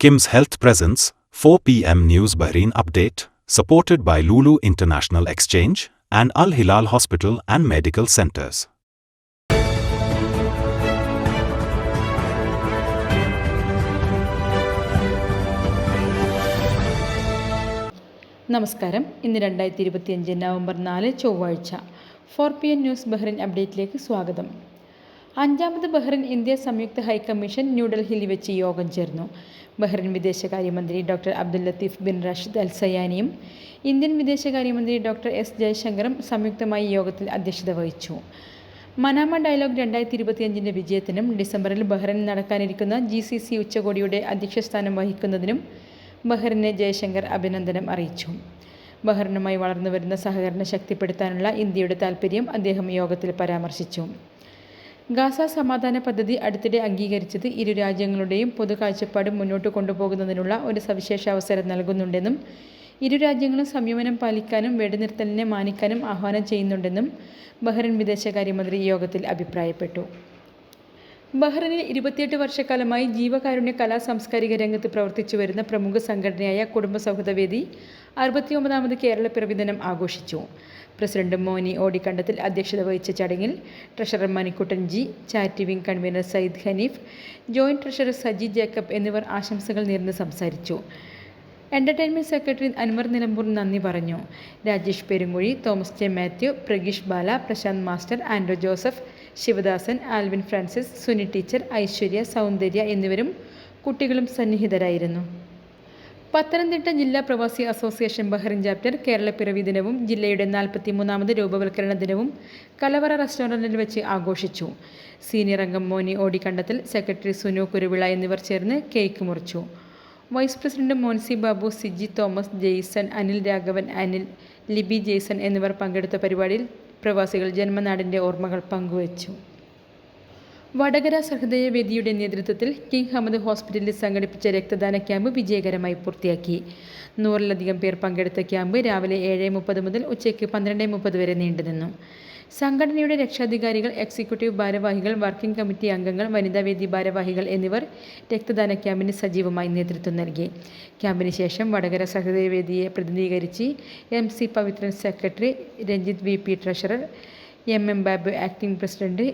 Kim's Health Presence, 4 p.m. News Bahrain Update, supported by Lulu International Exchange and Al Hilal Hospital and Medical Centers. നമസ്കാരം ഇന്ന് രണ്ടായിരത്തി ഇരുപത്തിയഞ്ച് November നാല് ചൊവ്വാഴ്ച four P N news Bahrain അപ്ഡേറ്റിലേക്ക് സ്വാഗതം അഞ്ചാമത് Bahrain India സംയുക്ത ഹൈക്കമ്മീഷൻ ന്യൂഡൽഹിയിൽ വെച്ച് യോഗം ചേർന്നു ബഹ്റിൻ വിദേശകാര്യമന്ത്രി doctor Abdul Latif bin Rashid Al സയാനിയും Indian വിദേശകാര്യമന്ത്രി ഡോക്ടർ എസ് ജയശങ്കറും സംയുക്തമായി യോഗത്തിൽ അധ്യക്ഷത വഹിച്ചു. മനാമ ഡയലോഗ് രണ്ടായിരത്തി ഇരുപത്തിയഞ്ചിന്റെ വിജയത്തിനും ഡിസംബറിൽ ബഹ്റിൻ നടക്കാനിരിക്കുന്ന ജി സി സി ഉച്ചകോടിയുടെ അധ്യക്ഷസ്ഥാനം വഹിക്കുന്നതിനും ബഹ്റിനെ ജയശങ്കർ അഭിനന്ദനം അറിയിച്ചു. ബഹ്റിനുമായി വളർന്നുവരുന്ന സഹകരണം ശക്തിപ്പെടുത്താനുള്ള ഇന്ത്യയുടെ താൽപ്പര്യം അദ്ദേഹം യോഗത്തിൽ പരാമർശിച്ചു. ഗാസ സമാധാന പദ്ധതി അടുത്തിടെ അംഗീകരിച്ചത് ഇരു രാജ്യങ്ങളുടെയും പൊതു കാഴ്ചപ്പാട് മുന്നോട്ട് കൊണ്ടുപോകുന്നതിനുള്ള ഒരു സവിശേഷ അവസരം നൽകുന്നുണ്ടെന്നും ഇരു രാജ്യങ്ങളും സംയമനം പാലിക്കാനും വെടിനിർത്തലിനെ മാനിക്കാനും ആഹ്വാനം ചെയ്യുന്നുണ്ടെന്നും ബഹ്റിൻ വിദേശകാര്യമന്ത്രി യോഗത്തിൽ അഭിപ്രായപ്പെട്ടു. ബഹ്റിനിൽ ഇരുപത്തിയെട്ട് വർഷക്കാലമായി ജീവകാരുണ്യ കലാ സാംസ്കാരിക രംഗത്ത് പ്രവർത്തിച്ചു വരുന്ന പ്രമുഖ സംഘടനയായ കുടുംബ സൗഹൃദവേദി അറുപത്തിയൊമ്പതാമത് കേരള പിറവി ദിനം ആഘോഷിച്ചു. പ്രസിഡന്റ് മോനി ഓടിക്കണ്ടത്തിൽ അധ്യക്ഷത വഹിച്ച ചടങ്ങിൽ treasurer Manikuttan G charity wing convener Sayyid Hanif joint treasurer Saji Jacob എന്നിവർ ആശംസകൾ നേർന്ന് സംസാരിച്ചു. എന്റർടൈൻമെന്റ് സെക്രട്ടറി അൻവർ നിലമ്പൂർ നന്ദി പറഞ്ഞു. Rajesh Perunkuzhi Thomas J Mathew Pragesh Bala Prashanth master Andro Joseph Sivadasan Alvin Francis Suni teacher Aishwarya Soundarya എന്നിവരും കുട്ടികളും സന്നിഹിതരായിരുന്നു. പത്തനംതിട്ട ജില്ലാ പ്രവാസി അസോസിയേഷൻ ബഹ്റിൻ ചാപ്റ്റർ കേരള പിറവി ദിനവും ജില്ലയുടെ നാൽപ്പത്തി മൂന്നാമത് രൂപവൽക്കരണ ദിനവും കലവറ റെസ്റ്റോറന്റിൽ വെച്ച് ആഘോഷിച്ചു. സീനിയർ അംഗം മോനി ഓടിക്കണ്ടത്തിൽ സെക്രട്ടറി സുനു കുരുവിള എന്നിവർ ചേർന്ന് കേക്ക് മുറിച്ചു. വൈസ് പ്രസിഡന്റ് മോൻസി ബാബു സിജി തോമസ് ജെയ്സൺ അനിൽ രാഘവൻ അനിൽ ലിബി ജെയ്സൺ എന്നിവർ പങ്കെടുത്ത പരിപാടിയിൽ പ്രവാസികൾ ജന്മനാടിന്റെ ഓർമ്മകൾ പങ്കുവച്ചു. വടകര സഹൃദയ വേദിയുടെ നേതൃത്വത്തിൽ കിങ് ഹമദ് ഹോസ്പിറ്റലിൽ സംഘടിപ്പിച്ച രക്തദാന ക്യാമ്പ് വിജയകരമായി പൂർത്തിയാക്കി. നൂറിലധികം പേർ പങ്കെടുത്ത ക്യാമ്പ് രാവിലെ ഏഴ് മുപ്പത് മുതൽ ഉച്ചയ്ക്ക് പന്ത്രണ്ട് മുപ്പത് വരെ നീണ്ടുനിന്നു. സംഘടനയുടെ രക്ഷാധികാരികൾ എക്സിക്യൂട്ടീവ് ഭാരവാഹികൾ വർക്കിംഗ് കമ്മിറ്റി അംഗങ്ങൾ വനിതാവേദി ഭാരവാഹികൾ എന്നിവർ രക്തദാന ക്യാമ്പിന് സജീവമായി നേതൃത്വം നൽകി. ക്യാമ്പിന് ശേഷം വടകര സഹൃദയവേദിയെ പ്രതിനിധീകരിച്ച് M C Pavithran secretary Ranjith V P treasurer M M Babu acting president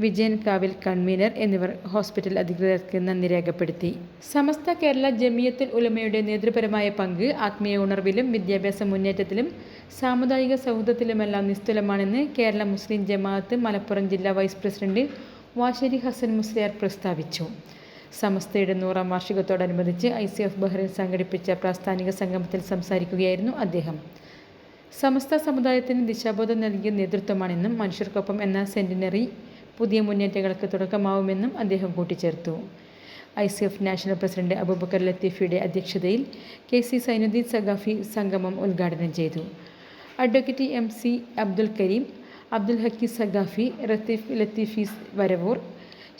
Vijayan Kavil convener എന്നിവർ ഹോസ്പിറ്റൽ അധികൃതർക്ക് നന്ദി രേഖപ്പെടുത്തി. സമസ്ത കേരള ജമിയത്തുൽ ഉലമയുടെ നേതൃപരമായ പങ്ക് ആത്മീയ ഉണർവിലും വിദ്യാഭ്യാസ മുന്നേറ്റത്തിലും സാമുദായിക സൗഹൃദത്തിലുമെല്ലാം നിസ്തുലമാണെന്ന് കേരള മുസ്ലിം ജമാഅത്ത് മലപ്പുറം ജില്ലാ വൈസ് പ്രസിഡന്റ് വാശേരി ഹസൻ മുസ്ലിയാർ പ്രസ്താവിച്ചു. സമസ്തയുടെ നൂറാം വാർഷികത്തോടനുബന്ധിച്ച് ഐ സി എഫ് ബഹ്റൈൻ സംഘടിപ്പിച്ച പ്രാസ്ഥാനിക സംഗമത്തിൽ സംസാരിക്കുകയായിരുന്നു അദ്ദേഹം. സമസ്ത സമുദായത്തിന് ദിശാബോധം നൽകിയ നേതൃത്വമാണെന്നും മനുഷ്യർക്കൊപ്പം എന്ന സെന്റിനറി പുതിയ മുന്നേറ്റങ്ങൾക്ക് തുടക്കമാവുമെന്നും അദ്ദേഹം കൂട്ടിച്ചേർത്തു. I C F national president Abubakar ലത്തീഫിയുടെ അധ്യക്ഷതയിൽ കെ സി സൈനുദ്ദീൻ സഖാഫി സംഗമം ഉദ്ഘാടനം ചെയ്തു. Advocate M C Abdul Kareem Abdul Hakki Saqafi Ratheef Latheefi Varavoor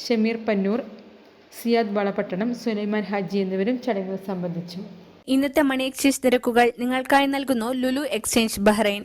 Shameer Pannoor Siyad Valapattanam Sulaiman Haji എന്നിവരും ചടങ്ങിൽ സംബന്ധിച്ചു. ഇന്നത്തെ മണി എക്സ്ചേഞ്ച് നിരക്കുകൾ നിങ്ങൾക്കായി നൽകുന്നു ലുലു എക്സ്ചേഞ്ച് ബഹ്റൈൻ.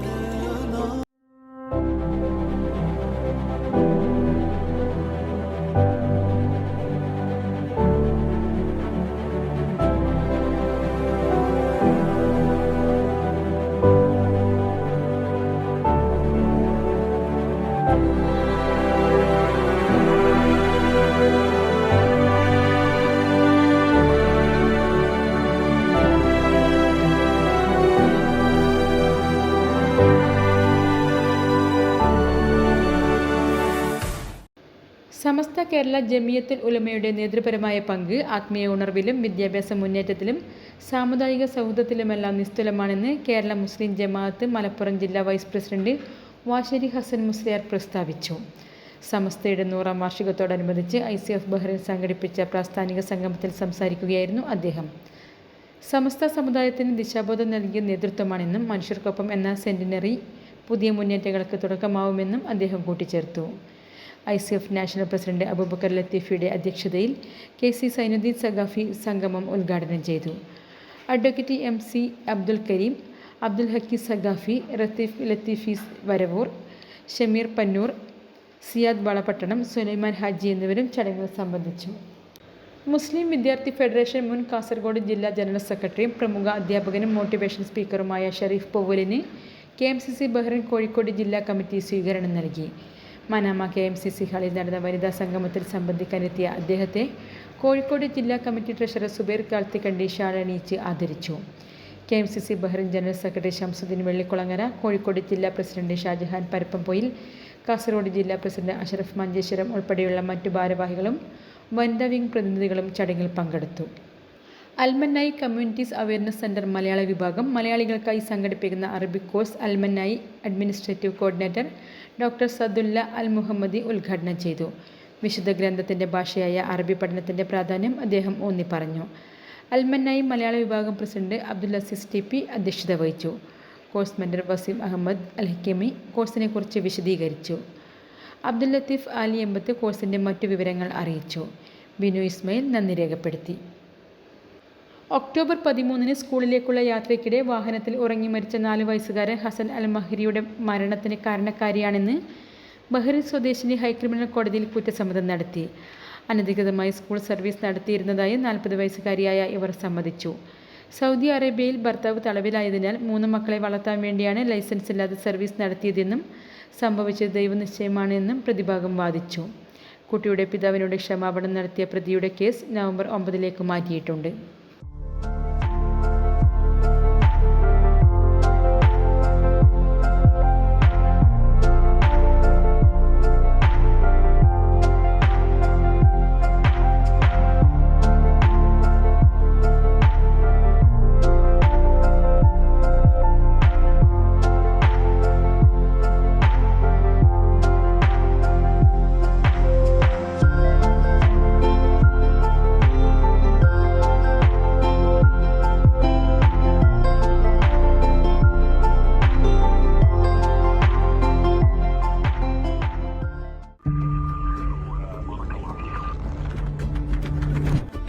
കേരള ജമിയത്തുൽ ഉലമയുടെ നേതൃപരമായ പങ്ക് ആത്മീയ ഉണർവിലും വിദ്യാഭ്യാസ മുന്നേറ്റത്തിലും സാമുദായിക സൗഹൃദത്തിലുമെല്ലാം നിസ്തുലമാണെന്ന് കേരള മുസ്ലിം ജമാഅത്ത് മലപ്പുറം ജില്ലാ വൈസ് പ്രസിഡന്റ് വാശേരി ഹസൻ മുസ്ലിയാർ പ്രസ്താവിച്ചു. സമസ്തയുടെ നൂറാം വാർഷികത്തോടനുബന്ധിച്ച് ഐ സി എഫ് ബഹ്റൈൻ സംഘടിപ്പിച്ച പ്രാസ്ഥാനിക സംഗമത്തിൽ സംസാരിക്കുകയായിരുന്നു അദ്ദേഹം. സമസ്ത സമുദായത്തിന് ദിശാബോധം നൽകിയ നേതൃത്വമാണെന്നും മനുഷ്യർക്കൊപ്പം എന്ന സെന്റിനറി പുതിയ മുന്നേറ്റങ്ങൾക്ക് തുടക്കമാവുമെന്നും അദ്ദേഹം കൂട്ടിച്ചേർത്തു. I C F national president Abubakar ലത്തീഫിയുടെ അധ്യക്ഷതയിൽ കെ സി സൈനുദ്ദീൻ സഖാഫി സംഗമം ഉദ്ഘാടനം ചെയ്തു. Advocate M C Abdul Kareem Abdul Hakki Saqafi Ratheef Latheefi Varavoor Shameer Pannoor Siyad Valapattanam Sulaiman Haji എന്നിവരും ചടങ്ങിൽ സംബന്ധിച്ചു. മുസ്ലിം വിദ്യാർത്ഥി ഫെഡറേഷൻ മുൻ കാസർഗോഡ് ജില്ലാ ജനറൽ സെക്രട്ടറിയും പ്രമുഖ അധ്യാപകനും മോട്ടിവേഷൻ സ്പീക്കറുമായ Sharif പൊവലിന് K M C C Bahrain Kozhikode ജില്ലാ കമ്മിറ്റി സ്വീകരണം നൽകി. Manama K M C C ഹാളിൽ നടന്ന വനിതാ സംഗമത്തിൽ സംബന്ധിക്കാനെത്തിയ അദ്ദേഹത്തെ കോഴിക്കോട് ജില്ലാ കമ്മിറ്റി ട്രഷറർ സുബൈർ കാർത്തിക്കണ്ടി ഷാളണിയിച്ച് ആദരിച്ചു. K M C C Bahrain general secretary Shamsuddin Vellikulangara Kozhikode ജില്ലാ പ്രസിഡന്റ് ഷാജഹാൻ പരപ്പംപൊയിൽ കാസർഗോഡ് ജില്ലാ പ്രസിഡന്റ് അഷറഫ് മഞ്ചേശ്വരം ഉൾപ്പെടെയുള്ള മറ്റു ഭാരവാഹികളും വനിതാ വിംഗ് പ്രതിനിധികളും ചടങ്ങിൽ പങ്കെടുത്തു. അൽമന്നായി കമ്മ്യൂണിറ്റീസ് അവയർനെസ് സെന്റർ മലയാള വിഭാഗം. മലയാളികൾക്കായി സംഘടിപ്പിക്കുന്ന Arabic course Almannai administrative coordinator doctor Sadulla Al Muhammadi ഉദ്ഘാടനം ചെയ്തു. വിശുദ്ധ ഗ്രന്ഥത്തിന്റെ ഭാഷയായ അറബി പഠനത്തിന്റെ പ്രാധാന്യം അദ്ദേഹം ഊന്നി പറഞ്ഞു. അൽമന്നായി മലയാള വിഭാഗം president Abdul Aziz T P അധ്യക്ഷത വഹിച്ചു. Course mentor Waseem Ahmed Al Hakimi കോഴ്സിനെക്കുറിച്ച് വിശദീകരിച്ചു. അബ്ദുൽ ലത്തീഫ് ആലി എമ്പത്ത് കോഴ്സിന്റെ മറ്റു വിവരങ്ങൾ അറിയിച്ചു. ബിനു ഇസ്മയിൽ നന്ദി രേഖപ്പെടുത്തി. ഒക്ടോബർ പതിമൂന്നിന് സ്കൂളിലേക്കുള്ള യാത്രയ്ക്കിടെ വാഹനത്തിൽ ഉറങ്ങി മരിച്ച നാല് വയസ്സുകാരൻ ഹസൻ അൽ മഹരിയുടെ മരണത്തിന് കാരണക്കാരിയാണെന്ന് ബഹ്റിൻ സ്വദേശിനി ഹൈക്രിമിനൽ കോടതിയിൽ കുറ്റസമ്മതം നടത്തി. അനധികൃതമായി സ്കൂൾ സർവീസ് നടത്തിയിരുന്നതായി നാൽപ്പത് വയസ്സുകാരിയായ ഇവർ സമ്മതിച്ചു. സൗദി അറേബ്യയിൽ ഭർത്താവ് തടവിലായതിനാൽ മൂന്ന് മക്കളെ വളർത്താൻ വേണ്ടിയാണ് ലൈസൻസ് ഇല്ലാതെ സർവീസ് നടത്തിയതെന്നും സംഭവിച്ചത് ദൈവനിശ്ചയമാണെന്നും പ്രതിഭാഗം വാദിച്ചു. കുട്ടിയുടെ പിതാവിനോട് ക്ഷമാപണം നടത്തിയ പ്രതിയുടെ കേസ് നവംബർ ഒമ്പതിലേക്ക് മാറ്റിയിട്ടുണ്ട്.